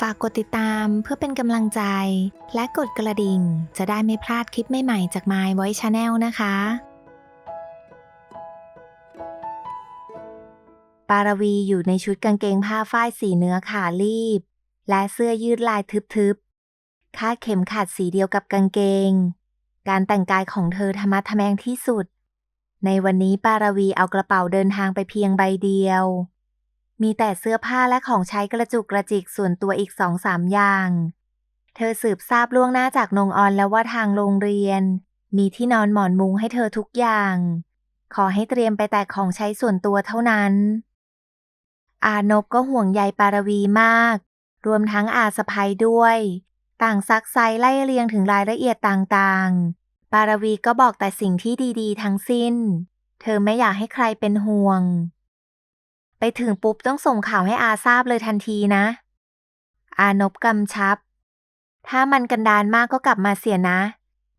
ฝากกดติดตามเพื่อเป็นกำลังใจ และกดกระดิ่ง จะได้ไม่พลาดคลิปใหม่ๆจาก My Voice Channel นะคะ ปารวีอยู่ในชุดกางเกงผ้าฝ้ายสีเนื้อขาลีบ และเสื้อยืดลายทึบๆ คาดเข็มขัดสีเดียวกับกางเกง การแต่งกายของเธอธรรมะทะแมงที่สุด ในวันนี้ปารวีเอากระเป๋าเดินทางไปเพียงใบเดียว มีแต่เสื้อผ้าและของใช้กระจุกกระจิกส่วนตัวอีกสองสามอย่าง เธอสืบทราบล่วงหน้าจากนงออนแล้วว่าทางโรงเรียน มีที่นอนหมอนมุงให้เธอทุกอย่าง ขอให้เตรียมไปแต่ของใช้ส่วนตัวเท่านั้น อานบก็ห่วงใยปารวีมาก รวมทั้งอาสะพายด้วย ต่างซักไซไล่เรียงถึงรายละเอียดต่างๆ ปารวีก็บอกแต่สิ่งที่ดีๆ ทั้งสิ้น เธอไม่อยากให้ใครเป็นห่วง ไปถึงปุ๊บต้องส่งข่าวให้อาทราบเลยทันทีนะ อานบกำชับ ถ้ามันกันดานมากก็กลับมาเสียนะ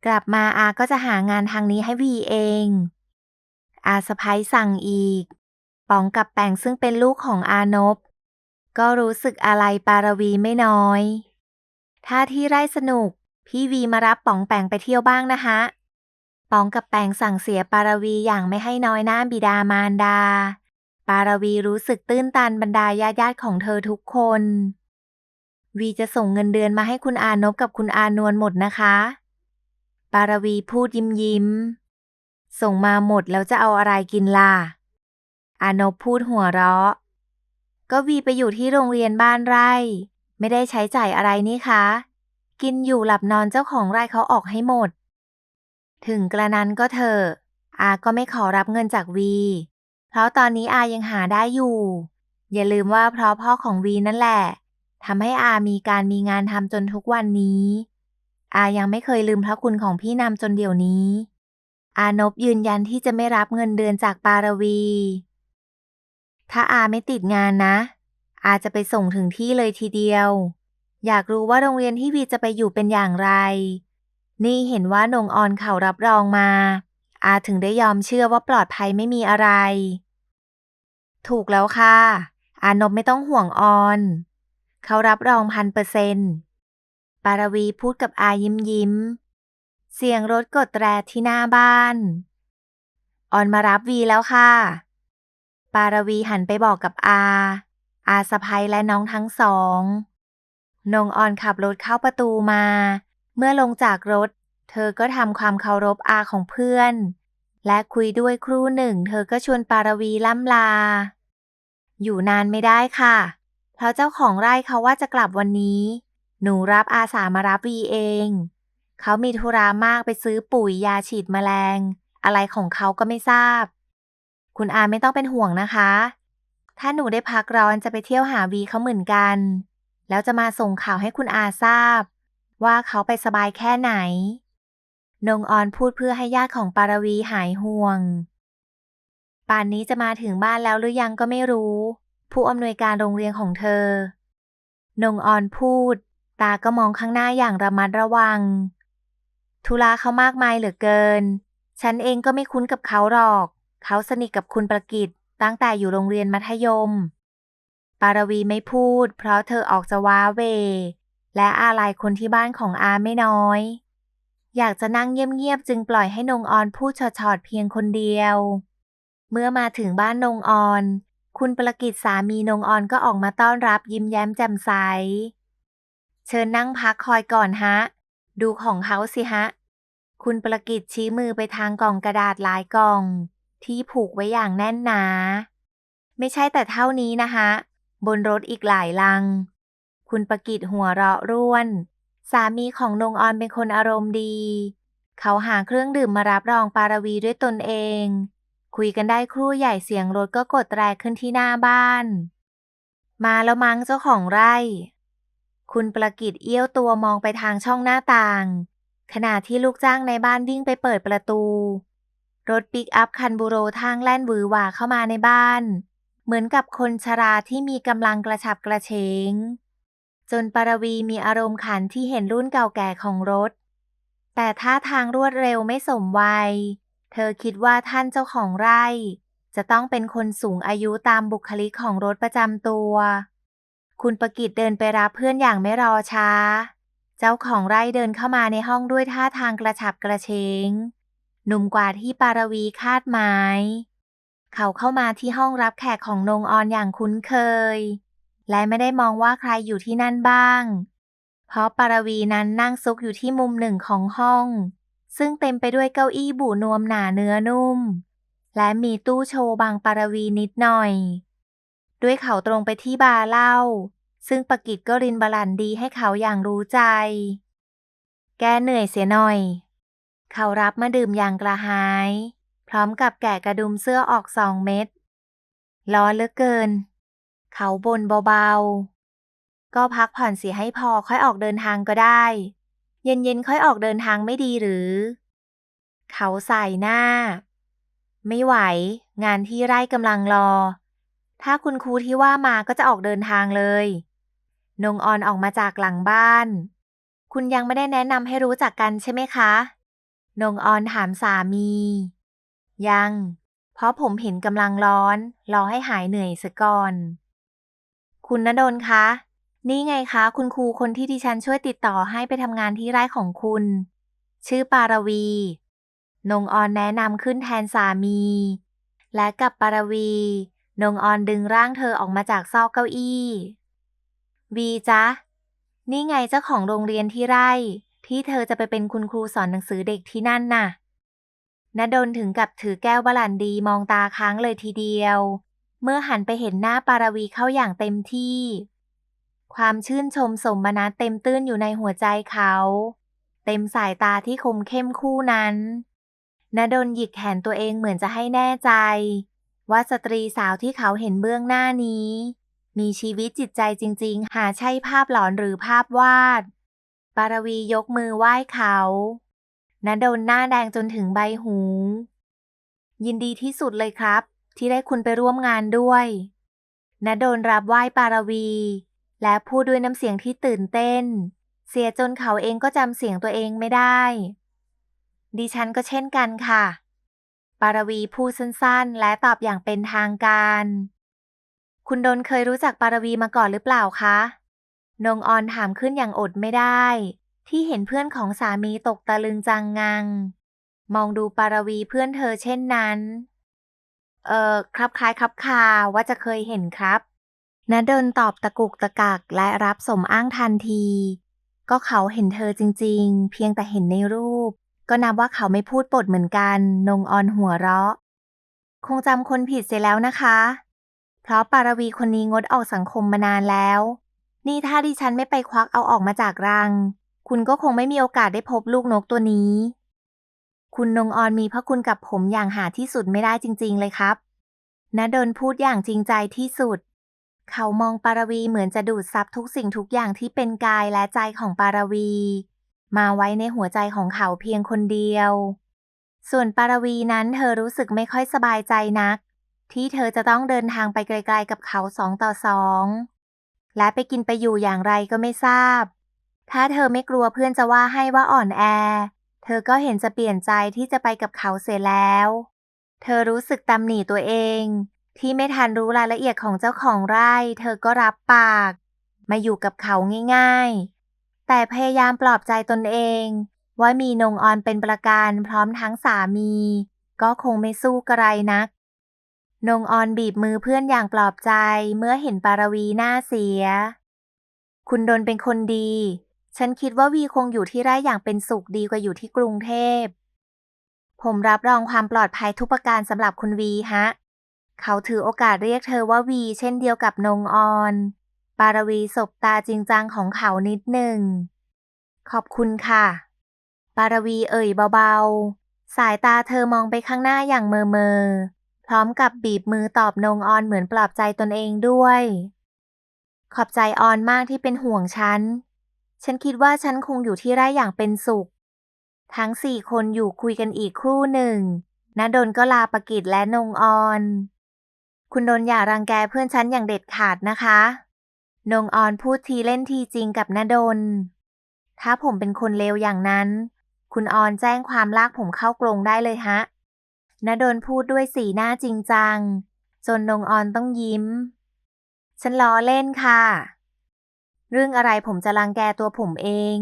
กลับมาอาก็จะหางานทางนี้ให้วีเอง อาสะพ้ยสั่งอีก ป๋องกับแปงซึ่งเป็นลูกของอานบ ก็รู้สึกอะไรปารวีไม่น้อย ถ้าที่ไร่สนุก พี่วีมารับป๋องแปงไปเที่ยวบ้างนะฮะป๋องกับแปงสั่งเสียปารวีอย่างไม่ให้น้อยหน้าบิดามารดา ปารวีรู้สึกตื้นตันบรรดาญาติญาติของเธอทุกคน วีจะส่งเงินเดือนมาให้คุณอานบกับคุณอานวลหมดนะคะ ปารวีพูดยิ้มยิ้ม ส่งมาหมดแล้วจะเอาอะไรกินล่ะ อานบพูดหัวเราะ ก็วีไปอยู่ที่โรงเรียนบ้านไร่ ไม่ได้ใช้จ่ายอะไรนี่คะ กินอยู่หลับนอนเจ้าของไร่เขาออกให้หมด ถึงกระนั้นก็เถอะอาก็ไม่ขอรับเงินจากวี เพราะตอนนี้อายังหาได้อยู่ อย่าลืมว่าเพราะพ่อของวีนั่นแหละทำให้อามีการมีงานทำจนทุกวันนี้ อายังไม่เคยลืมพระคุณของพี่นำจนเดี๋ยวนี้ อานบยืนยันที่จะไม่รับเงินเดือนจากปารวี ถ้าอาไม่ติดงานนะ อาจะไปส่งถึงที่เลยทีเดียว อยากรู้ว่าโรงเรียนที่วีจะไปอยู่เป็นอย่างไร นี่เห็นว่านงออนเขารับรองมา อาถึงได้ยอมเชื่อว่าปลอดภัยไม่มีอะไร ถูกแล้วค่ะ อานบไม่ต้องห่วงออน เขารับรองพันเปอร์เซนต์ปารวีพูดกับอายิ้มยิ้ม เสียงรถกดแตรที่หน้าบ้าน ออนมารับวีแล้วค่ะ ปารวีหันไปบอกกับอา อาสะพ้ยและน้องทั้งสองนงออนขับรถเข้าประตูมา เมื่อลงจากรถ เธอก็ทำความเคารพอาของเพื่อน และคุยด้วยครู่หนึ่ง เธอก็ชวนปารวีล่ำลา อยู่นานไม่ได้ค่ะ เพราะเจ้าของไร่เขาว่าจะกลับวันนี้ หนูรับอาสามารับวีเอง เขามีธุระมากไปซื้อปุ๋ยยาฉีดแมลง อะไรของเขาก็ไม่ทราบ คุณอาไม่ต้องเป็นห่วงนะคะ ถ้าหนูได้พักร้อนจะไปเที่ยวหาวีเขาเหมือนกัน แล้วจะมาส่งข่าวให้คุณอาทราบ ว่าเขาไปสบายแค่ไหน นงออนพูดเพื่อให้ญาติของปารวีหายห่วง ป่านนี้จะมาถึงบ้านแล้วหรือยังก็ไม่รู้ ผู้อำนวยการโรงเรียนของเธอ นงออนพูด ตาก็มองข้างหน้าอย่างระมัดระวังธุระเขามากมายเหลือเกิน ฉันเองก็ไม่คุ้นกับเขาหรอก เขาสนิทกับคุณประกิตตั้งแต่อยู่โรงเรียนมัธยม ปารวีไม่พูด เพราะเธอออกจะว้าเว และอาลัยคนที่บ้านของอาไม่น้อย อยากจะนั่งเงียบๆจึงปล่อยให้นงออนพูดชอดๆเพียงคนเดียว เมื่อมาถึงบ้านนงออน คุณประกิตสามีนงออนก็ออกมาต้อนรับยิ้มแย้มแจ่มใส เชิญนั่งพักคอยก่อนฮะ ดูของเขาสิฮะ คุณประกิตชี้มือไปทางกล่องกระดาษหลายกล่อง ที่ผูกไว้อย่างแน่นหนา ไม่ใช่แต่เท่านี้นะฮะบนรถอีกหลายลัง คุณประกิตหัวเราะร่วน สามีของนงออนเป็นคนอารมณ์ดี เขาหาเครื่องดื่มมารับรองปารวีด้วยตนเอง คุยกันได้ครู่ใหญ่เสียงรถก็กดแตรขึ้นที่หน้าบ้าน มาแล้วมั้งเจ้าของไร่ คุณประกิตเอี้ยวตัวมองไปทางช่องหน้าต่าง ขณะที่ลูกจ้างในบ้านวิ่งไปเปิดประตู รถปิกอัพคันบูโรทางแล่นหวือหวาเข้ามาในบ้าน เหมือนกับคนชราที่มีกำลังกระฉับกระเฉง จนปารวีมีอารมณ์ขันที่เห็นรุ่นเก่าแก่ของรถ แต่ท่าทางรวดเร็วไม่สมวัย เธอคิดว่าท่านเจ้าของไร่ จะต้องเป็นคนสูงอายุตามบุคลิกของรถประจำตัว คุณประกิตเดินไปรับเพื่อนอย่างไม่รอช้า เจ้าของไร่เดินเข้ามาในห้องด้วยท่าทางกระฉับกระเฉงหนุ่มกว่าที่ปารวีคาดหมาย เขาเข้ามาที่ห้องรับแขกของนงออนอย่างคุ้นเคย และไม่ได้มองว่าใครอยู่ที่นั่นบ้าง เพราะปารวีนั้นนั่งซุกอยู่ที่มุมหนึ่งของห้อง ซึ่งเต็มไปด้วยเก้าอี้บูนวมหนาเนื้อนุ่ม และมีตู้โชว์บางปารวีนิดหน่อย ด้วยเขาตรงไปที่บาร์เหล้าซึ่งปกิจก็รินบาลันดีให้เขาอย่างรู้ใจ แกเหนื่อยเสียหน่อย เขารับมาดื่มอย่างกระหาย พร้อมกับแกะกระดุมเสื้อออกสองเม็ดร้อนเหลือเกิน เขาบ่นเบาๆ ก็พักผ่อนเสียให้พอค่อยออกเดินทางก็ได้ เย็นๆค่อยออกเดินทางไม่ดีหรือ เขาใส่หน้า ไม่ไหว งานที่ไร่กำลังรอ ถ้าคุณครูที่ว่ามาก็จะออกเดินทางเลย นงออนออกมาจากหลังบ้าน คุณยังไม่ได้แนะนำให้รู้จักกันใช่ไหมคะ นงออนถามสามี ยัง เพราะผมเห็นกำลังร้อน รอให้หายเหนื่อยซะก่อน คุณณดลคะ นี่ไงคะ คุณครูคนที่ดิฉันช่วยติดต่อให้ไปทำงานที่ไร่ของคุณ ชื่อปารวี นงออนแนะนำขึ้นแทนสามี และกับปารวี นงออนดึงร่างเธอออกมาจากซอกเก้าอี้ วีจ๊ะ นี่ไงเจ้าของโรงเรียนที่ไร่ ที่เธอจะไปเป็นคุณครูสอนหนังสือเด็กที่นั่นน่ะณดลถึงกับถือแก้วบาลันดีมองตาค้างเลยทีเดียว เมื่อหันไปเห็นหน้าปารวีเข้าอย่างเต็มที่ ความชื่นชมสมนัสเต็มตื้นอยู่ในหัวใจเขา เต็มสายตาที่คมเข้มคู่นั้นณดลหยิกแขนตัวเองเหมือนจะให้แน่ใจ ว่าสตรีสาวที่เขาเห็นเบื้องหน้านี้ มีชีวิตจิตใจจริง ๆ หาใช่ภาพหลอนหรือภาพวาด ปารวียกมือไหว้เขาณดลหน้าแดงจนถึงใบหู ยินดีที่สุดเลยครับ ที่ได้คุณไปร่วมงานด้วยณดลรับไหว้ปารวี และพูดด้วยน้ำเสียงที่ตื่นเต้น เสียจนเขาเองก็จำเสียงตัวเองไม่ได้ ดิฉันก็เช่นกันค่ะ ปารวีพูดสั้นๆ และตอบอย่างเป็นทางการ คุณโดนเคยรู้จักปารวีมาก่อนหรือเปล่าคะ นงออนถามขึ้นอย่างอดไม่ได้ ที่เห็นเพื่อนของสามีตกตะลึงจังงัง มองดูปารวีเพื่อนเธอเช่นนั้น เออครับคล้ายครับคาว่าจะเคยเห็นครับณดนตอบตะกุกตะกักและรับสมอ้างทันที ก็เขาเห็นเธอจริงๆ เพียงแต่เห็นในรูป ก็นับว่าเขาไม่พูดปดเหมือนกัน นงออนหัวเราะ คงจำคนผิดเสียแล้วนะคะ เพราะปารวีคนนี้งดออกสังคมมานานแล้ว นี่ถ้าดิฉันไม่ไปควักเอาออกมาจากรัง คุณก็คงไม่มีโอกาสได้พบลูกนกตัวนี้ คุณนงออนมีพระคุณกับผมอย่างหาที่สุดไม่ได้จริง ๆ เลยครับณดลพูดอย่างจริงใจที่สุด เขามองปารวีเหมือนจะดูดซับทุกสิ่งทุกอย่างที่เป็นกายและใจของปารวี มาไว้ในหัวใจของเขาเพียงคนเดียว ส่วนปารวีนั้นเธอรู้สึกไม่ค่อยสบายใจนัก ที่เธอจะต้องเดินทางไปไกล ๆ กับเขาสองต่อสองและไปกินไปอยู่อย่างไรก็ไม่ทราบ ถ้าเธอไม่กลัวเพื่อนจะว่าให้ว่าอ่อนแอ เธอก็เห็นจะเปลี่ยนใจที่จะไปกับเขาเสียแล้ว เธอรู้สึกตำหนิตัวเอง ที่ไม่ทันรู้รายละเอียดของเจ้าของไร่ เธอก็รับปาก มาอยู่กับเขาง่าย ๆ แต่พยายามปลอบใจตนเอง ว่ามีนงออนเป็นประกันพร้อมทั้งสามี ก็คงไม่สู้กระไรนัก นงออนบีบมือเพื่อนอย่างปลอบใจเมื่อเห็นปารวีหน้าเสีย คุณดนเป็นคนดี ฉันคิดว่าวีคงอยู่ที่ไร่อย่างเป็นสุขดีกว่าอยู่ที่กรุงเทพ ผมรับรองความปลอดภัยทุกประการสำหรับคุณวีฮะ เขาถือโอกาสเรียกเธอว่าวีเช่นเดียวกับนงออน ปารวีสบตาจริงจังของเขานิดหนึ่ง ขอบคุณค่ะ ปารวีเอ่ยเบาๆ สายตาเธอมองไปข้างหน้าอย่างเมอเมอพร้อมกับบีบมือตอบนงออนเหมือนปลอบใจตนเองด้วย ขอบใจออนมากที่เป็นห่วงฉัน ฉันคิดว่าฉันคงอยู่ที่ไร่อย่างเป็นสุข ทั้งสี่คนอยู่คุยกันอีกครู่หนึ่งณดลก็ลาปกิจและนงออน คุณดนอย่ารังแกเพื่อนฉันอย่างเด็ดขาดนะคะ นงออนพูดทีเล่นทีจริงกับณดลถ้าผมเป็นคนเลวอย่างนั้น คุณออนแจ้งความลากผมเข้ากรงได้เลยฮะณดลพูดด้วยสีหน้าจริงจัง จนนงออนต้องยิ้ม ฉันล้อเล่นค่ะ เรื่องอะไรผมจะรังแกตัวผมเอง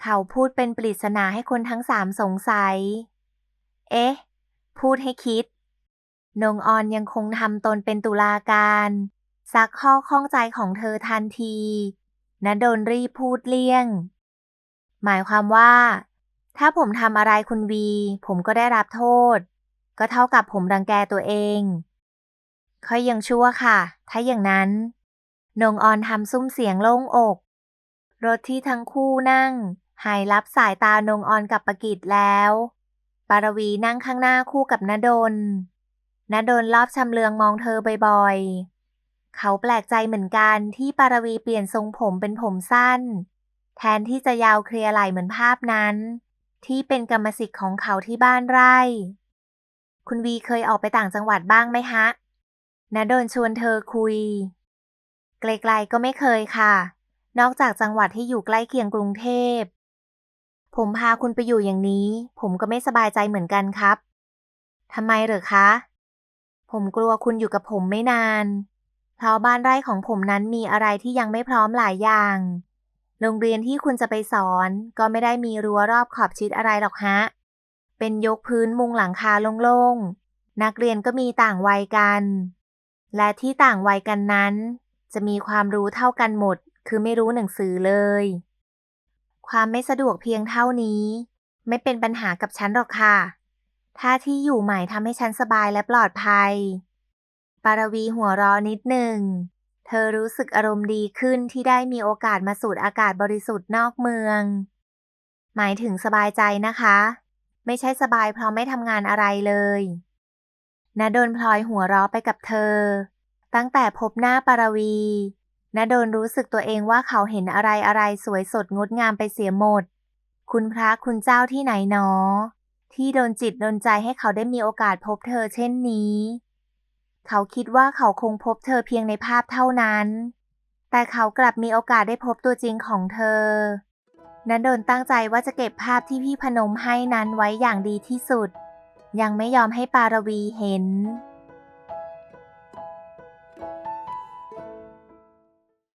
เขาพูดเป็นปริศนาให้คนทั้งสามสงสัย เอ๊ะ พูดให้คิด นงออนยังคงทำตนเป็นตุลาการซักข้อข้องใจของเธอทันทีณดลรีพูดเลี่ยง หมายความว่า ถ้าผมทำอะไรคุณวี ผมก็ได้รับโทษ ก็เท่ากับผมรังแกตัวเองค่อยยังชั่วค่ะ ถ้าอย่างนั้น นงออนทำซุ้มเสียงโล่งอก รถที่ทั้งคู่นั่ง หายลับสายตานงออนกับปกิจแล้ว ปารวีนั่งข้างหน้าคู่กับนดลนดลรอบชำเลืองมองเธอบ่อยๆ เขาแปลกใจเหมือนกันที่ปารวีเปลี่ยนทรงผมเป็นผมสั้น แทนที่จะยาวเคลียร์ไหลเหมือนภาพนั้น ที่เป็นกรรมสิทธิ์ของเขาที่บ้านไร่ คุณวีเคยออกไปต่างจังหวัดบ้างไหมฮะนดลชวนเธอคุย ไกลๆก็ไม่เคยค่ะ นอกจากจังหวัดที่อยู่ใกล้เคียงกรุงเทพ ผมพาคุณไปอยู่อย่างนี้ ผมก็ไม่สบายใจเหมือนกันครับทำไมเหรอคะ ผมกลัวคุณอยู่กับผมไม่นาน เพราะบ้านไร่ของผมนั้นมีอะไรที่ยังไม่พร้อมหลายอย่าง โรงเรียนที่คุณจะไปสอนก็ไม่ได้มีรั้วรอบขอบชิดอะไรหรอกฮะ เป็นยกพื้นมุงหลังคาโล่งๆ นักเรียนก็มีต่างวัยกัน และที่ต่างวัยกันนั้น จะมีความรู้เท่ากันหมด คือไม่รู้หนังสือเลย ความไม่สะดวกเพียงเท่านี้ ไม่เป็นปัญหากับฉันหรอกค่ะ ถ้าที่อยู่ใหม่ทำให้ฉันสบายและปลอดภัย ปารวีหัวร้อนิดหนึ่ง เธอรู้สึกอารมณ์ดีขึ้นที่ได้มีโอกาสมาสูดอากาศบริสุทธิ์นอกเมือง หมายถึงสบายใจนะคะ ไม่ใช่สบายเพราะไม่ทำงานอะไรเลยณดลพลอยหัวเราะไปกับเธอ ตั้งแต่พบหน้าปารวีณดลรู้สึกตัวเองว่าเขาเห็นอะไรอะไรสวยสดงดงามไปเสียหมด คุณพระคุณเจ้าที่ไหนหนอ ที่โดนจิตโดนใจให้เขาได้มีโอกาสพบเธอเช่นนี้ เขาคิดว่าเขาคงพบเธอเพียงในภาพเท่านั้น แต่เขากลับมีโอกาสได้พบตัวจริงของเธอ นันโดนตั้งใจว่าจะเก็บภาพที่พี่พนมให้นั้นไว้อย่างดีที่สุด ยังไม่ยอมให้ปารวีเห็น